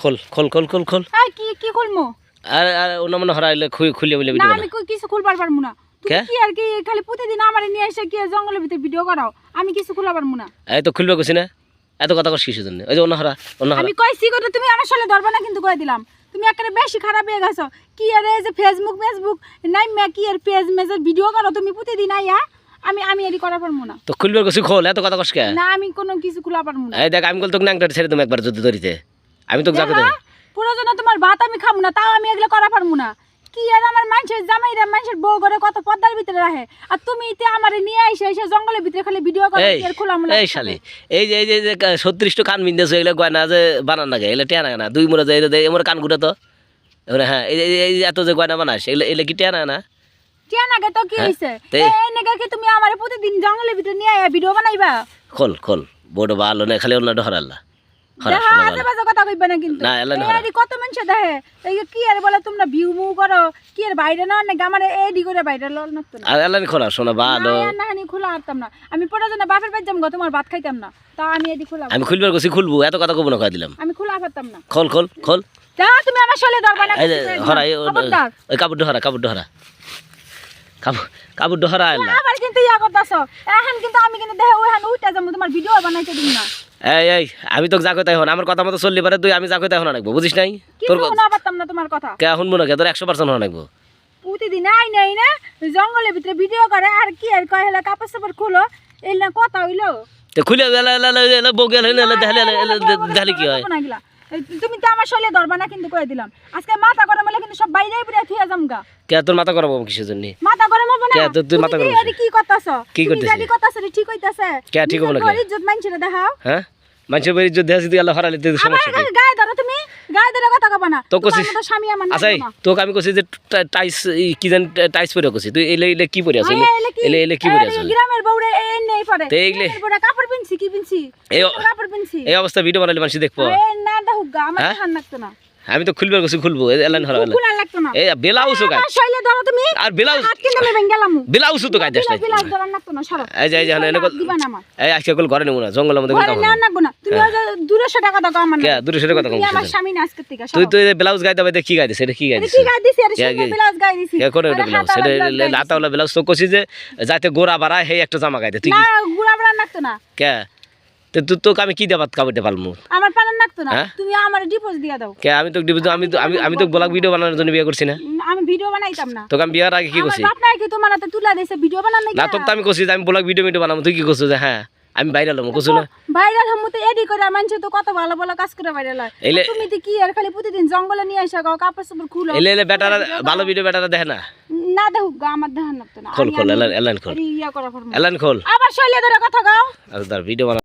খোল খোল খোল খোল খোল। আই কি কি খুলমু? আর আর অন্য মনে হরাইলে খুই খুলিয়ে বলে না আমি কই কিছু খুলবার পারমু না। তুমি কি? আর কি খালি প্রতিদিন আমারে নিয়ে এসে কি জঙ্গলের ভিতরে ভিডিও করাও? আমি কিছু খুলা পারমু না। এই তো খুলবে কছি না? এত কথা কস কিসের জন্য? ওই যে অন্য হরা অন্য হরা। আমি কইছি কথা তুমি আমার সালে ধরবা না কিন্তু কই দিলাম। তুমি একেবারে বেশি খারাপ হয়ে গেছো। কি আর এই যে ফেসবুক ফেসবুক নাই মে কি আর পেজ মেজের ভিডিও করো? তুমি প্রতিদিন আইয়া আমি আমি এডি করা পারমু না। তো খুলবে কছি খোল এত কথা কস কে? না আমি কোনো কিছু খোলা পারমু না। এই দেখ আমি বল তোকে ন্যাংটা ছেড়ে তুমি একবার যদি ধরিতে আমি তোকে যাকে দেবো পুরোজনে তোমার ভাত আমি খামু না তাও আমি এগুলো করা পারমু না। কি আর আমার মানুষের জামাইরা মানুষের বউ ঘরে কত পর্দার ভিতরে রাখে? আর তুমি ইতে আমারে নিয়ে আইসে এসে জঙ্গলের ভিতরে খালি ভিডিও করো এই খোলা মুলা এই শালি এই যে এই যে- যে ছত্রিশটা কান বিন্দেছো এগুলো গয়না যে বানান লাগে এগুলো টেয়া না দুই মোড়ে যে এমন কান ঘুরে তো। হ্যাঁ এই যে- এই এত যে গয়না বানাস এগুলো এগুলো কি টেয়া না না? কেন আগে তো কি হ্যাঁ, হইছে? এই নাকি কি তুমি আমারে প্রতিদিন জঙ্গলের ভিতরে নিয়ে আইয়া ভিডিও বানাইবা? খোল খোল বড় ভালো না খালি অন্য হরাল্লা। কথা কইবা না কিন্তু। কত মানুষ দেখে কি আর বলে তোমরা ভিউ মু করো? কি আর বাইরে না করে বাইরে লল না আর এলানি খোলা শোনা ভালো। না না হানি খোলা হারতাম না। আমি প্রয়োজনে বাপের বাড়ি যাম গো তোমার ভাত খাইতাম না। তা আমি এডি খোলা। আমি খুলবার কছি খুলবো এত কথা কব না দিলাম। আমি খোলা পারতাম না। খোল খোল খোল। যা তুমি আমার না হরা। ওই কাপড় আবার কিন্তু ইয়া করতাছো। এখন কিন্তু আমি কিন্তু দেখে ওই হান উইটা যাব তোমার ভিডিও বানাইতে দিন না। এই এই আমি তোকে যা কইতে হন আমার কথা মতো চললি পারে তুই আমি যা কইতে হন রাখব বুঝিস নাই তোর শোনা পারতাম না তোমার কথা কে শুনব না কে তোর একশো পার্সেন্ট হন রাখব প্রতিদিন আই নাই না জঙ্গলের ভিতরে ভিডিও করে আর কি আর কয় হেলা কাপড় সাপড় খুলো এই না কথা হইল তো খুলে এলা এলা এলা দেখালে কি হয় না তুমি তো আমার শৈলে ধরবা না কিন্তু কয়ে দিলাম আজকে মাথা গরম হলে কিন্তু সব বাইরে বাইরে থুয়ে যামগা কে তোর মাথা করাবো কিসের জন্য মাথা গরম হবে না কে, তোর- তুই মাথা গরম কি কি করতাছ কি করতাছ ঠিক হইতাছে কে, ঠিক হব না কে? ইজ্জত মানছিরে দেখাও হ্যাঁ মানুষের বাড়ি যদি আসি তুই আল্লাহ হরালে তুই সমস্যা কি? গায়ে ধরো তুমি গায়ে ধরে কথা কবা না। তো তোমার কছিস স্বামী আমার আচ্ছা তোকে আমি যে টা- টাইস এই কি জানি টা- টাইস পরে কছি তুই এলে এলে কি পরে আছিস? এলে এলে কি পরে আছিস? গ্রামের বউরে এই নেই পরে। তো এইগুলো- গ্রামের কাপড় পিনছি কি পিনছি? এই কাপড় পিনছি। এই অবস্থা ভিডিও বানালে মানুষ দেখব। আমার? লাগতো না। আমি তো খুলবার কছি খুলবো। এলান না। এই ব্লাউজ গাই আমার শৈলে ধরো তুমি আর ব্লাউজ হাত কিনে ব্লাউজ তো গাই দেশ নাই বিলাস ধরার লাগতো না সরো। এই যে এই যে এনে না এই আজকে কল ঘরে নেব না জঙ্গলের মধ্যে নেওয়া লাগবো না। তুমি ওই যে দুশো টাকা দাও আমার কে না। দূরে সরে কথা আমার স্বামী না আজকের থেকে তুই। তুই ব্লাউজ গাই দেবে কি গাই দিস এটা কি গাই এটা দিস কি গায়ে দিছি? আরে ব্লাউজ গায়ে দিছি। কে করে ব্লাউজ। সেটা ব্লাউজ গায়ে দিছি। ব্লাউজ তো কছি যে যাতে গোড়া বাড়ায় সেই একটা জামা গাইতে তুই না কি- গুড়া বড়া লাগতো না। কে? তো তুই তোকে আমি কি দেবাত কাপড় পালমু আমার পালান লাগতো না। হ্যাঁ? তুমি আমার ডিপোজিট দিয়ে দাও। কে আমি তো আমি তো আমি আমি তো ব্লগ ভিডিও বানানোর জন্য বিয়ে করছি না। আমি ভিডিও বানাইতাম না। তোকে আমি বিয়ার আগে কি করছি বাপ নাই কি তোমার হাতে তুলা দিয়েছে ভিডিও বানানো না তোকে তো আমি করছি আমি ব্লগ ভিডিও ভিডিও বানাবো। তুই কি করছ যে হ্যাঁ আমি বাইরে এলাম করছ না? ভাইরাল হমুতে এডি করে মানুষ তো কত ভালো ভালো কাজ করে ভাইরাল হয়। তুমি তো কি আর খালি প্রতিদিন জঙ্গলে নিয়ে আসা গাও কাপড় সাপড় খুলো। এলে এলে বেটারা ভালো ভিডিও বেটারা দেখে না? না দেখো গা আমার দেখান না। খোল খোল এলান এলান খোল। ইয়া করা এলান খোল। আবার শৈলে ধরে কথা গাও আর ভিডিও